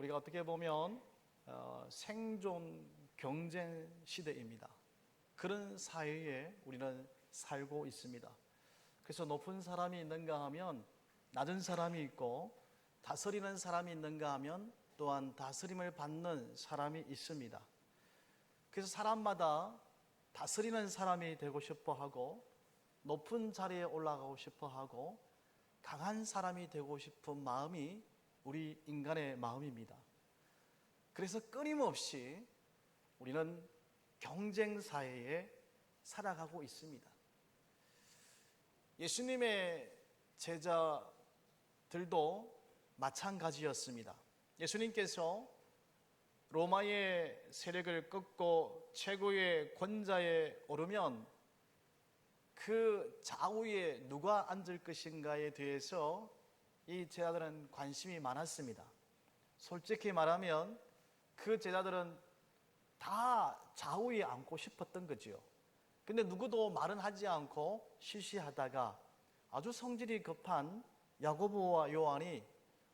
우리가 어떻게 보면 어, 생존 경쟁 시대입니다. 그런 사회에 우리는 살고 있습니다. 그래서 높은 사람이 있는가 하면 낮은 사람이 있고 다스리는 사람이 있는가 하면 또한 다스림을 받는 사람이 있습니다. 그래서 사람마다 다스리는 사람이 되고 싶어 하고 높은 자리에 올라가고 싶어 하고 강한 사람이 되고 싶은 마음이 우리 인간의 마음입니다. 그래서 끊임없이 우리는 경쟁 사회에 살아가고 있습니다. 예수님의 제자들도 마찬가지였습니다. 예수님께서 로마의 세력을 꺾고 최고의 권자에 오르면 그 좌우에 누가 앉을 것인가에 대해서 이 제자들은 관심이 많았습니다. 솔직히 말하면 그 제자들은 다 좌우에 앉고 싶었던 거지요. 근데 누구도 말은 하지 않고 쉬쉬하다가 아주 성질이 급한 야고보와 요한이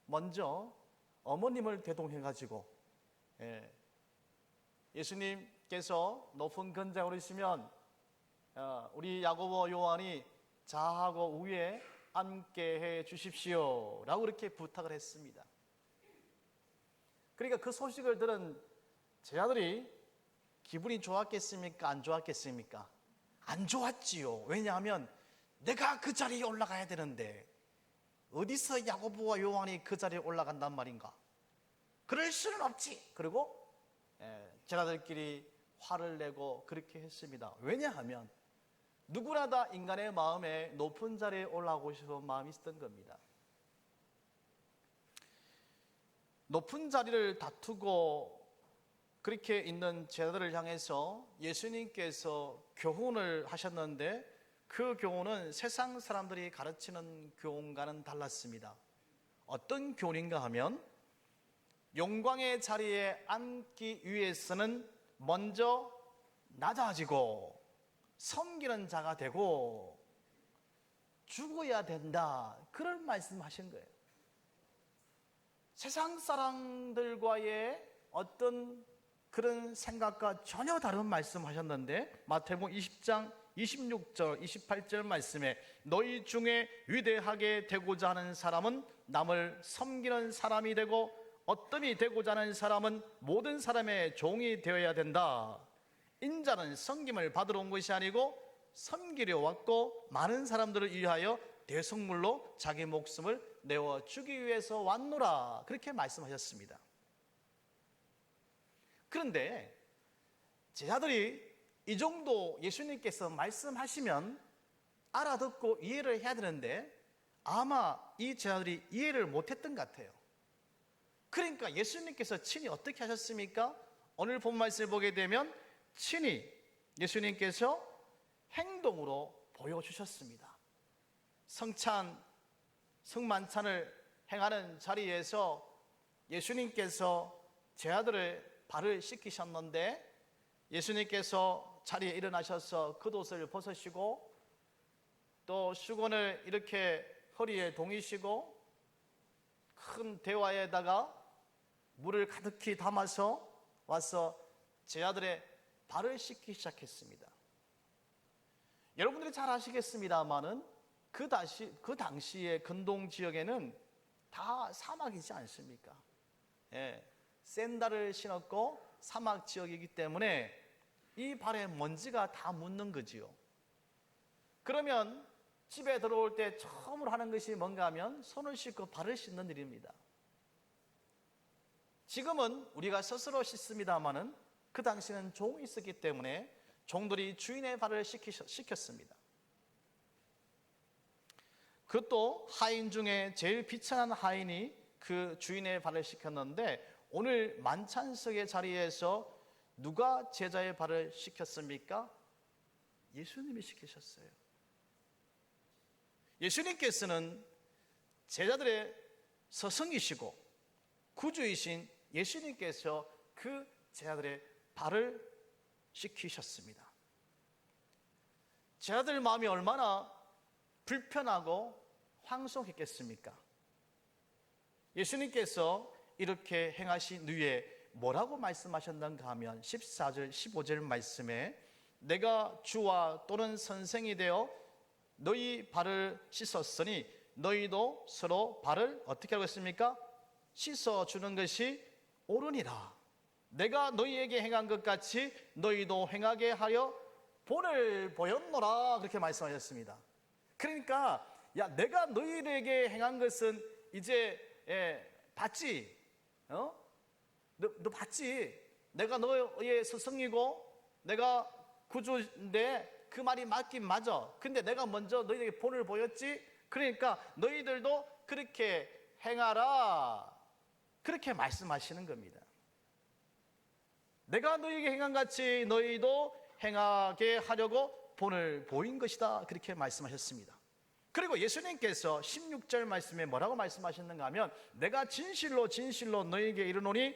먼저 어머님을 대동해 가지고 예, 예수님께서 높은 근자에 오르시면 어, 우리 야고보 요한이 자하고 위에 앉게 해 주십시오. 라고 그렇게 부탁을 했습니다. 그러니까 그 소식을 들은 제자들이 기분이 좋았겠습니까? 안 좋았겠습니까? 안 좋았지요. 왜냐하면 내가 그 자리에 올라가야 되는데 어디서 야고보와 요한이 그 자리에 올라간단 말인가? 그럴 수는 없지. 그리고 예, 제자들끼리 화를 내고 그렇게 했습니다. 왜냐하면 누구나 다 인간의 마음에 높은 자리에 올라가고 싶은 마음이 있었던 겁니다. 높은 자리를 다투고 그렇게 있는 제자들을 향해서 예수님께서 교훈을 하셨는데 그 교훈은 세상 사람들이 가르치는 교훈과는 달랐습니다. 어떤 교훈인가 하면 영광의 자리에 앉기 위해서는 먼저 낮아지고 섬기는 자가 되고 죽어야 된다. 그런 말씀 하신 거예요. 세상 사람들과의 어떤 그런 생각과 전혀 다른 말씀 하셨는데 마태복음 20장 26절 28절 말씀에 너희 중에 위대하게 되고자 하는 사람은 남을 섬기는 사람이 되고 어떤이 되고자 하는 사람은 모든 사람의 종이 되어야 된다. 인자는 섬김을 받으러 온 것이 아니고 섬기려 왔고 많은 사람들을 위하여 대성물로 자기 목숨을 내어 주기 위해서 왔노라. 그렇게 말씀하셨습니다. 그런데 제자들이 이 정도 예수님께서 말씀하시면 알아듣고 이해를 해야 되는데 아마 이 제자들이 이해를 못했던 것 같아요. 그러니까 예수님께서 친히 어떻게 하셨습니까? 오늘 본 말씀을 보게 되면 친히 예수님께서 행동으로 보여주셨습니다. 성찬, 성만찬을 행하는 자리에서 예수님께서 제자들을 발을 씻기셨는데 예수님께서 자리에 일어나셔서 겉옷을 벗으시고 또 수건을 이렇게 허리에 동이시고 큰 대화에다가 물을 가득히 담아서 와서 제자들의 발을 씻기 시작했습니다. 여러분들이 잘 아시겠습니다만은 그 다시 그 당시의 근동 지역에는 다 사막이지 않습니까? 예, 샌달을 신었고 사막 지역이기 때문에 이 발에 먼지가 다 묻는 거지요. 그러면 집에 들어올 때 처음으로 하는 것이 뭔가 하면 손을 씻고 발을 씻는 일입니다. 지금은 우리가 스스로 씻습니다마는 그 당시는 종이 있었기 때문에 종들이 주인의 발을 씻겼습니다. 그것도 하인 중에 제일 비천한 하인이 그 주인의 발을 씻겼는데 오늘 만찬석의 자리에서 누가 제자의 발을 씻겼습니까? 예수님이 씻기셨어요. 예수님께서는 제자들의 서성이시고 구주이신 예수님께서 그 제자들의 발을 씻기셨습니다. 제자들 마음이 얼마나 불편하고 황송했겠습니까? 예수님께서 이렇게 행하신 후에 뭐라고 말씀하셨는가 하면 14절 15절 말씀에 내가 주와 또는 선생이 되어 너희 발을 씻었으니 너희도 서로 발을 어떻게 하고 있습니까? 씻어 주는 것이 옳으니라. 내가 너희에게 행한 것 같이 너희도 행하게 하려 본을 보였노라 그렇게 말씀하셨습니다. 그러니까 야 내가 너희에게 행한 것은 이제 예, 봤지, 어? 너, 너 봤지? 내가 너의 스승이고 내가 구주인데 그 말이 맞긴 맞아. 근데 내가 먼저 너희에게 본을 보였지. 그러니까 너희들도 그렇게 행하라. 그렇게 말씀하시는 겁니다. 내가 너희에게 행한 같이 너희도 행하게 하려고 본을 보인 것이다. 그렇게 말씀하셨습니다. 그리고 예수님께서 16절 말씀에 뭐라고 말씀하셨는가 하면 내가 진실로 진실로 너희에게 이르노니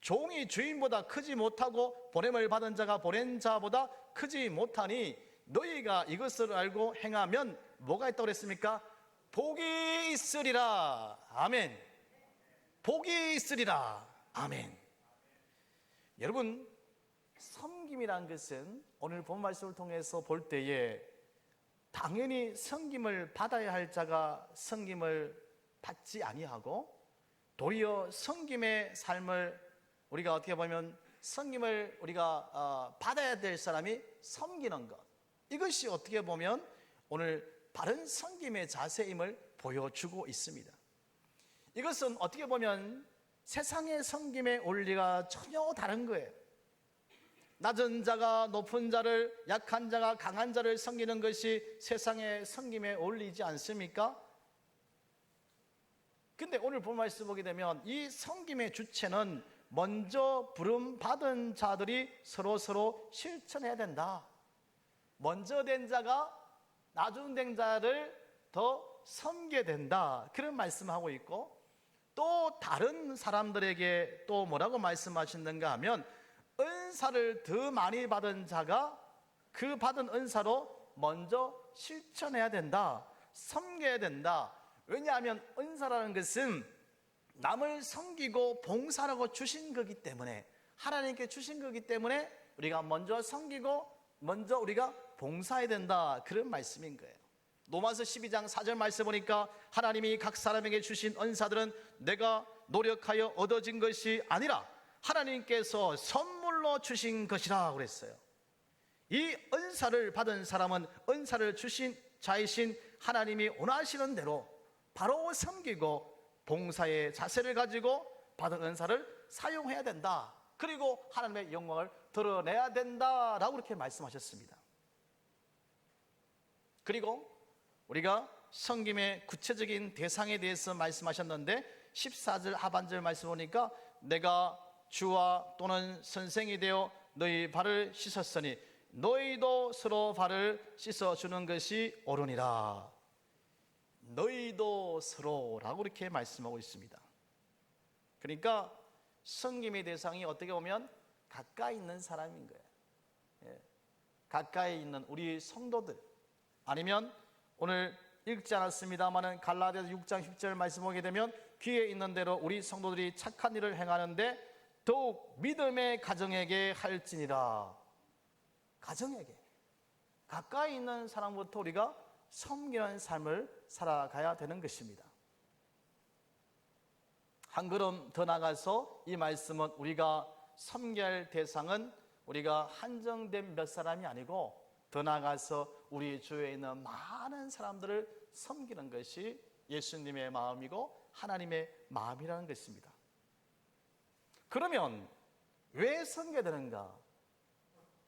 종이 주인보다 크지 못하고 보냄을 받은 자가 보낸 자보다 크지 못하니 너희가 이것을 알고 행하면 뭐가 있다고 그랬습니까? 복이 있으리라. 아멘. 복이 있으리라. 아멘. 여러분, 섬김이란 것은 오늘 본 말씀을 통해서 볼 때에 당연히 섬김을 받아야 할 자가 섬김을 받지 아니하고 도리어 섬김의 삶을 우리가 어떻게 보면 섬김을 우리가 어, 받아야 될 사람이 섬기는 것 이것이 어떻게 보면 오늘 바른 섬김의 자세임을 보여주고 있습니다. 이것은 어떻게 보면 세상의 섬김의 원리가 전혀 다른 거예요. 낮은 자가 높은 자를 약한 자가 강한 자를 섬기는 것이 세상의 섬김에 어울리지 않습니까? 근데 오늘 본 말씀 보게 되면 이 섬김의 주체는 먼저 부름 받은 자들이 서로 서로 실천해야 된다. 먼저 된 자가 나중 된 자를 더 섬게 된다. 그런 말씀하고 있고 또 다른 사람들에게 또 뭐라고 말씀하시는가 하면 은사를 더 많이 받은 자가 그 받은 은사로 먼저 실천해야 된다. 섬겨야 된다. 왜냐하면 은사라는 것은 남을 섬기고 봉사라고 주신 거기 때문에 하나님께 주신 거기 때문에 우리가 먼저 섬기고 먼저 우리가 봉사해야 된다. 그런 말씀인 거예요. 로마서 12장 4절 말씀 보니까 하나님이 각 사람에게 주신 은사들은 내가 노력하여 얻어진 것이 아니라 하나님께서 선물로 주신 것이라 그랬어요. 이 은사를 받은 사람은 은사를 주신 자이신 하나님이 원하시는 대로 바로 섬기고 봉사의 자세를 가지고 받은 은사를 사용해야 된다. 그리고 하나님의 영광을 드러내야 된다라고 그렇게 말씀하셨습니다. 그리고 우리가 성김의 구체적인 대상에 대해서 말씀하셨는데 14절 하반절 말씀 보니까 내가 주와 또는 선생이 되어 너희 발을 씻었으니 너희도 서로 발을 씻어 주는 것이 옳으니라. 너희도 서로라고 이렇게 말씀하고 있습니다. 그러니까 성김의 대상이 어떻게 보면 가까이 있는 사람인 거예요. 예. 가까이 있는 우리 성도들 아니면 오늘 읽지 않았습니다만은 갈라디아서 6장 10절 말씀 보게 되면 귀에 있는 대로 우리 성도들이 착한 일을 행하는데 더욱 믿음의 가정에게 할지니라. 가정에게 가까이 있는 사람부터 우리가 섬기는 삶을 살아가야 되는 것입니다. 한 걸음 더 나가서 이 말씀은 우리가 섬겨야 할 대상은 우리가 한정된 몇 사람이 아니고 더 나가서 우리 주위에 있는 많은 사람들을 섬기는 것이 예수님의 마음이고 하나님의 마음이라는 것입니다. 그러면 왜 섬겨야 되는가?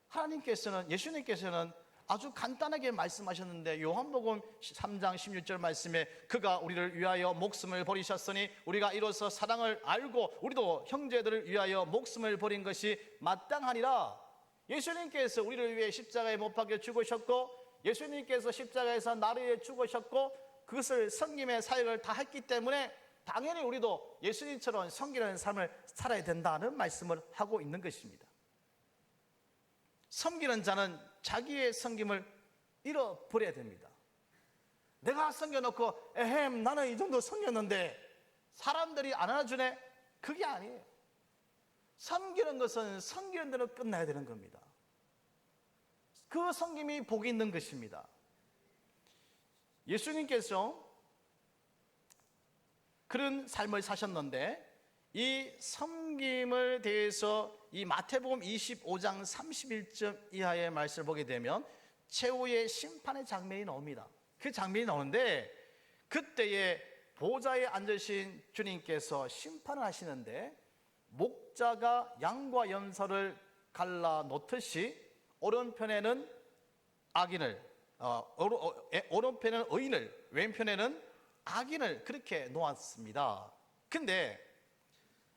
하나님께서는 예수님께서는 아주 간단하게 말씀하셨는데 요한복음 3장 16절 말씀에 그가 우리를 위하여 목숨을 버리셨으니 우리가 이로써 사랑을 알고 우리도 형제들을 위하여 목숨을 버린 것이 마땅하니라 예수님께서 우리를 위해 십자가에 못 박혀 죽으셨고 예수님께서 십자가에서 나를 위해 죽으셨고 그것을 성김의 사역을 다 했기 때문에 당연히 우리도 예수님처럼 섬기는 삶을 살아야 된다는 말씀을 하고 있는 것입니다. 섬기는 자는 자기의 섬김을 잃어버려야 됩니다. 내가 섬겨놓고 에헴 나는 이 정도 섬겼는데 사람들이 안 안아주네 그게 아니에요. 섬기는 것은 섬기는 대로 끝나야 되는 겁니다. 그 섬김이 복이 있는 것입니다. 예수님께서 그런 삶을 사셨는데 이 섬김을 대해서 이 마태복음 25장 31절 이하의 말씀을 보게 되면 최후의 심판의 장면이 나옵니다. 그 장면이 나오는데 그때에 보좌에 앉으신 주님께서 심판을 하시는데 목자가 양과 염소를 갈라 놓듯이 오른편에는 악인을 어, 어, 에, 오른편에는 의인을 왼편에는 악인을 그렇게 놓았습니다. 근데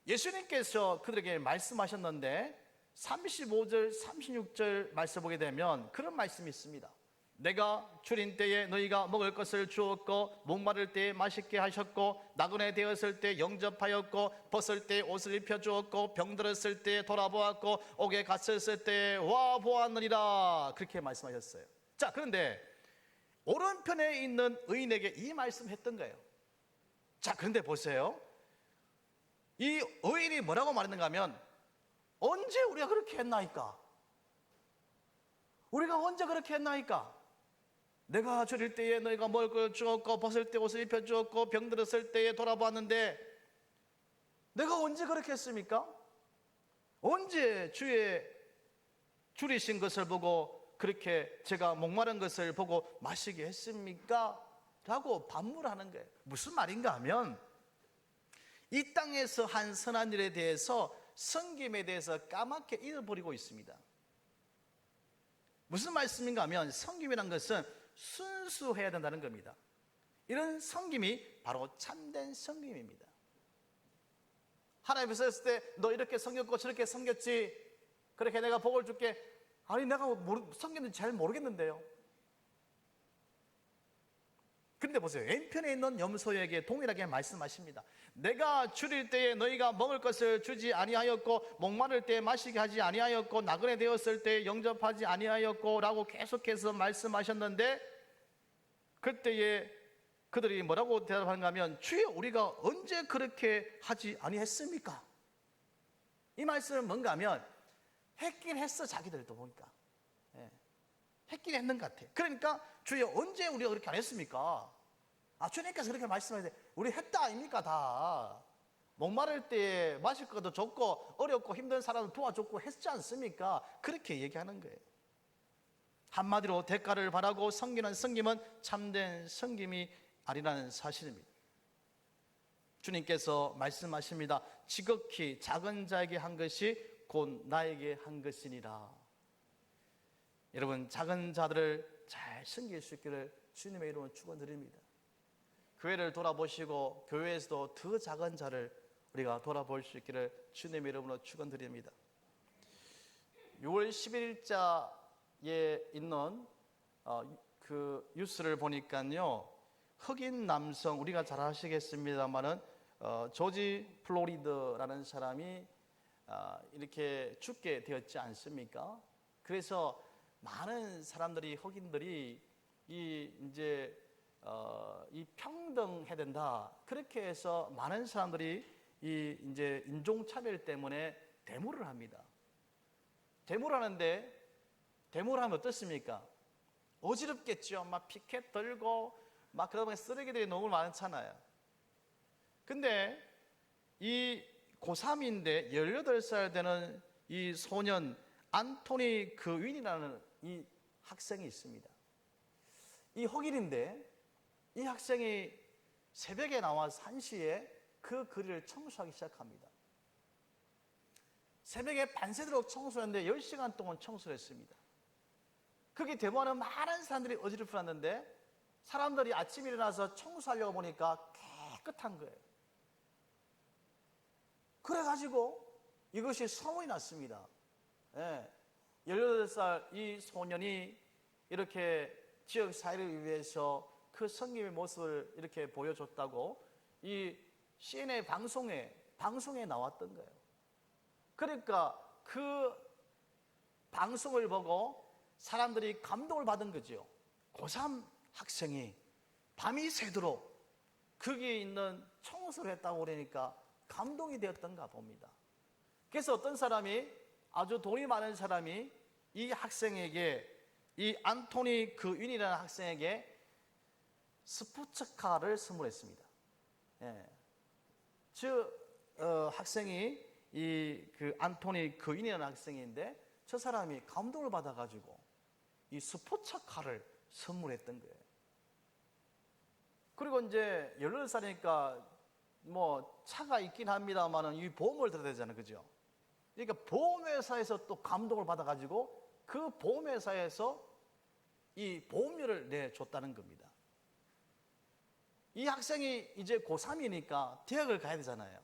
예수님께서 그들에게 말씀하셨는데 35절, 36절 말씀 보게 되면 그런 말씀이 있습니다. 내가 줄인 때에 너희가 먹을 것을 주었고 목마를 때에 맛있게 하셨고 나그네 되었을 때 영접하였고 벗을 때 옷을 입혀 주었고 병들었을 때 돌아보았고 옥에 갇혔을 때 와 보았느니라 그렇게 말씀하셨어요. 자 그런데 오른편에 있는 의인에게 이 말씀했던 거예요. 자 그런데 보세요. 이 의인이 뭐라고 말했는가 하면 언제 우리가 그렇게 했나이까? 우리가 언제 그렇게 했나이까? 내가 줄일 때에 너희가 먹을 걸 주었고 벗을 때 옷을 입혀 주었고 병들었을 때에 돌아보았는데 내가 언제 그렇게 했습니까? 언제 주의 줄이신 것을 보고 그렇게 제가 목마른 것을 보고 마시게 했습니까? 라고 반문하는 거예요. 무슨 말인가 하면 이 땅에서 한 선한 일에 대해서 성김에 대해서 까맣게 잃어버리고 있습니다. 무슨 말씀인가 하면 성김이란 것은 순수해야 된다는 겁니다. 이런 성김이 바로 참된 성김입니다. 하나님 앞에 섰을 때 너 이렇게 섬겼고 저렇게 섬겼지 그렇게 내가 복을 줄게 아니 내가 모르, 섬겼는지 잘 모르겠는데요. 근데 보세요. 왼편에 있는 염소에게 동일하게 말씀하십니다. 내가 줄일 때에 너희가 먹을 것을 주지 아니하였고 목마를 때에 마시게 하지 아니하였고 나그네 되었을 때에 영접하지 아니하였고라고 계속해서 말씀하셨는데 그때에 그들이 뭐라고 대답하는가 하면 주여 우리가 언제 그렇게 하지 아니했습니까? 이 말씀은 뭔가 하면 했긴 했어 자기들도 보니까 예. 했긴 했는 것 같아. 그러니까 주여 언제 우리가 그렇게 안 했습니까? 아 주님께서 그렇게 말씀하세요. 우리 했다 아닙니까 다. 목마를 때 마실 것도 줬고 어렵고 힘든 사람을 도와줬고 했지 않습니까? 그렇게 얘기하는 거예요. 한마디로 대가를 바라고 섬기는 섬김은 참된 섬김이 아니라는 사실입니다. 주님께서 말씀하십니다. 지극히 작은 자에게 한 것이 곧 나에게 한 것이니라. 여러분 작은 자들을 잘 섬길 수 있기를 주님의 이름으로 축원드립니다. 교회를 돌아보시고 교회에서도 더 작은 자를 우리가 돌아볼 수 있기를 주님의 이름으로 축원드립니다. 6월 11일자에 있는 어, 그 뉴스를 보니까요 흑인 남성 우리가 잘 아시겠습니다만은 어, 조지 플로리드라는 사람이 아, 이렇게 죽게 되었지 않습니까? 그래서 많은 사람들이 흑인들이 이 이제 어, 이 평등해야 된다 그렇게 해서 많은 사람들이 이 이제 인종 차별 때문에 데모를 합니다. 데모를 하는데 데모를 하면 어떻습니까? 어지럽겠죠. 막 피켓 들고 막 그러다 보니 쓰레기들이 너무 많잖아요. 근데 이 고3인데 18살 되는 이 소년 안토니 그윈이라는 이 학생이 있습니다. 이 흑인인데 이 학생이 새벽에 나와서 1시에 그 거리를 청소하기 시작합니다. 새벽에 밤새도록 청소했는데 10시간 동안 청소를 했습니다. 그게 대모하는 많은 사람들이 어지럽혔는데 사람들이 아침에 일어나서 청소하려고 보니까 깨끗한 거예요. 그래가지고 이것이 소문이 났습니다. 예. 18살 이 소년이 이렇게 지역 사회를 위해서 그 성김의 모습을 이렇게 보여줬다고 이 CNN 방송에, 방송에 나왔던 거예요. 그러니까 그 방송을 보고 사람들이 감동을 받은 거죠. 고3 학생이 밤이 새도록 거기에 있는 청소를 했다고 그러니까 감동이 되었던가 봅니다. 그래서 어떤 사람이 아주 돈이 많은 사람이 이 학생에게 이 안토니 그윈이라는 학생에게 스포츠카를 선물했습니다. 예. 즉 어, 학생이 이 그 안토니 그윈이라는 학생인데 저 사람이 감동을 받아가지고 이 스포츠카를 선물했던 거예요. 그리고 이제 18살이니까 뭐 차가 있긴 합니다만은 이 보험을 들어야 되잖아요. 그죠? 그러니까 보험회사에서 또 감동을 받아가지고 그 보험회사에서 이 보험료를 내줬다는 겁니다. 이 학생이 이제 고3이니까 대학을 가야 되잖아요.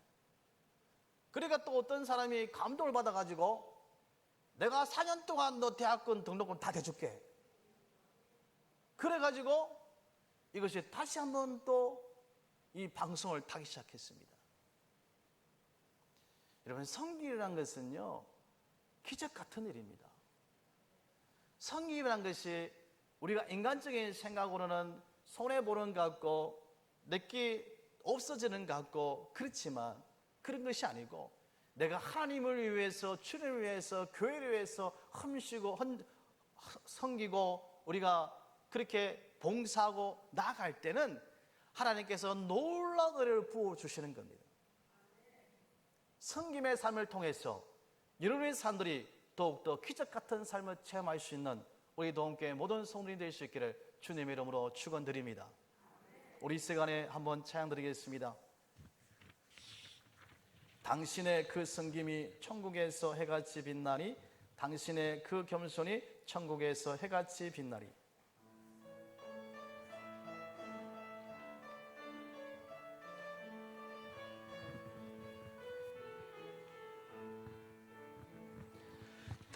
그러니까 또 어떤 사람이 감동을 받아가지고 내가 4년 동안 너 대학원 등록금 다 대줄게. 그래가지고 이것이 다시 한번 또 이 방송을 타기 시작했습니다. 여러분, 성기라는 것은요, 기적 같은 일입니다. 성기라는 것이 우리가 인간적인 생각으로는 손해보는 것 같고, 내게 없어지는 것 같고, 그렇지만 그런 것이 아니고, 내가 하나님을 위해서, 주님을 위해서, 교회를 위해서 흠쉬고, 헌, 섬기고, 우리가 그렇게 봉사하고 나아갈 때는 하나님께서 놀라운 은혜를 부어주시는 겁니다. 성김의 삶을 통해서 여러분의 사람들이 더욱더 기적 같은 삶을 체험할 수 있는 우리 동교회 모든 성도님 될 수 있기를 주님의 이름으로 축원드립니다. 우리 이 시간에 한번 찬양 드리겠습니다. 당신의 그 성김이 천국에서 해같이 빛나니 당신의 그 겸손이 천국에서 해같이 빛나리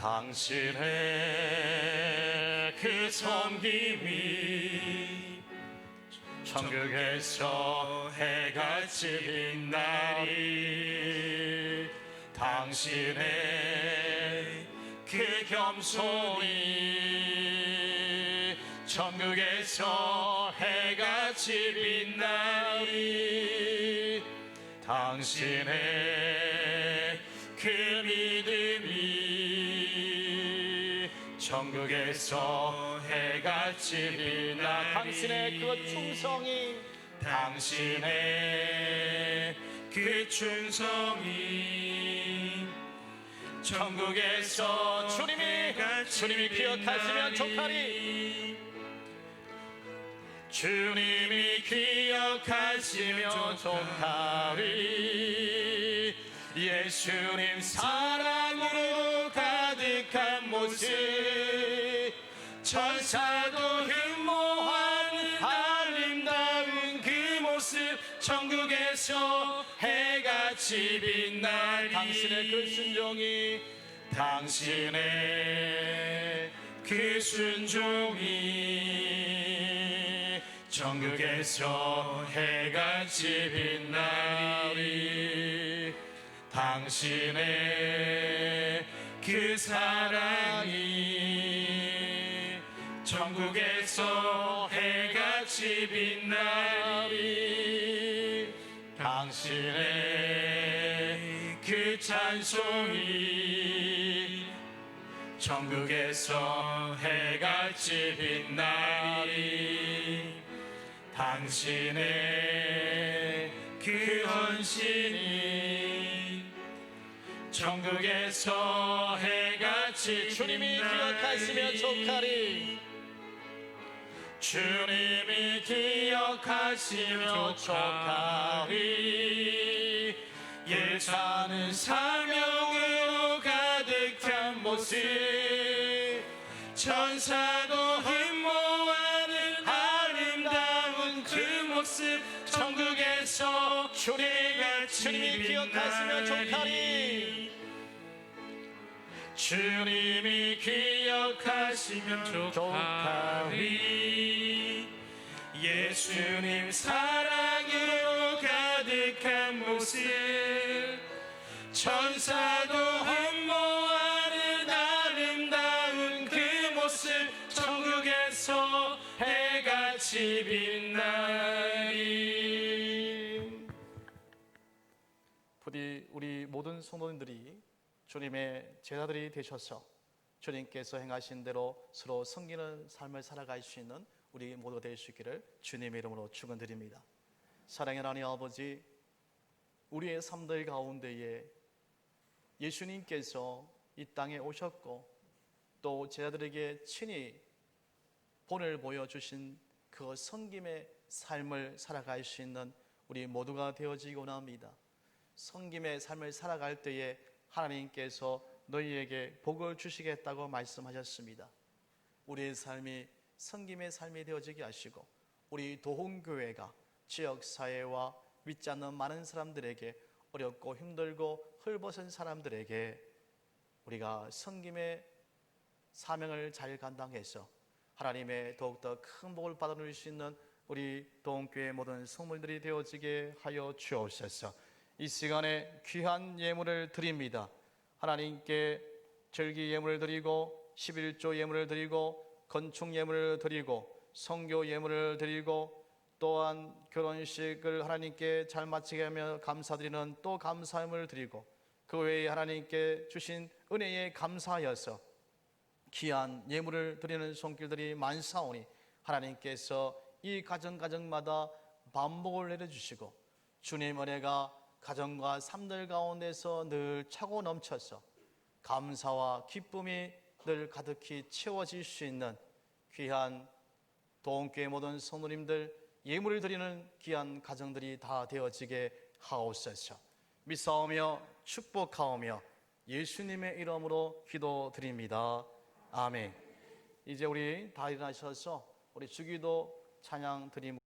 당신의 그 섬김이 천국에서 해같이 빛나리 당신의 그 겸손이 천국에서 해같이 빛나리 당신의 천국에서 해같이 빛나 당신의 그 충성이 당신의 그 충성이 천국에서 주님이 주님이 기억하시면. 좋다리 주님이 기억하시며 좋다리 예수님 사랑 사도 흠모하는 아름다운 그 모습 천국에서 해같이 빛나리 당신의 그 순종이 당신의 그 순종이 천국에서 해같이 빛나리 당신의 그 사랑이 천국에서 해같이 빛나리 당신의 그 찬송이 천국에서 해같이 빛나리 당신의 그 헌신이 천국에서 해같이 주님이 빛나리. 기억하시면 좋다리 주님이 기억하시며 좋다리. 예사는 사명으로 가득한 모습. 천사도 흠모하는 아름다운 그 모습. 천국에서 주님이 기억하시면 좋다리. 주님이 기억하시면 좋다리 예수님 사랑으로 가득한 모습 천사도 흠모하는 아름다운 그 모습 천국에서 해같이. 빛나리 우리 모든 성도님들이 주님의 제자들이 되셔서 주님께서 행하신 대로 서로 섬기는 삶을 살아갈 수 있는 우리 모두가 될수 있기를 주님의 이름으로 축원드립니다. 사랑의 하나님 아버지, 우리의 삶들 가운데에 예수님께서 이 땅에 오셨고 또 제자들에게 친히 본을 보여주신 그 성김의 삶을 살아갈 수 있는 우리 모두가 되어지기 원합니다. 성김의 삶을 살아갈 때에 하나님께서 너희에게 복을 주시겠다고 말씀하셨습니다. 우리의 삶이 성김의 삶이 되어지게 하시고 우리 도홍교회가 지역 사회와 믿지 않는 많은 사람들에게 어렵고 힘들고 헐벗은 사람들에게 우리가 성김의 사명을 잘 감당해서 하나님의 더욱더 큰 복을 받아들일 수 있는 우리 동교회 모든 성물들이 되어지게 하여 주옵소서. 이 시간에 귀한 예물을 드립니다. 하나님께 절기 예물을 드리고 11조 예물을 드리고 건축 예물을 드리고 성교 예물을 드리고 또한 결혼식을 하나님께 잘 마치게 하며 감사드리는 또 감사함을 드리고 그 외에 하나님께 주신 은혜에 감사하여서 귀한 예물을 드리는 손길들이 많사오니 하나님께서 이 가정 가정마다 반복을 내려주시고 주님 은혜가 가정과 삶들 가운데서 늘 차고 넘쳐서 감사와 기쁨이 늘 가득히 채워질 수 있는 귀한 도원교회 모든 성도님들 예물을 드리는 귀한 가정들이 다 되어지게 하옵소서 믿사오며 축복하오며 예수님의 이름으로 기도드립니다. 아멘. 이제 우리 다 일어나셔서 우리 주기도 찬양 드림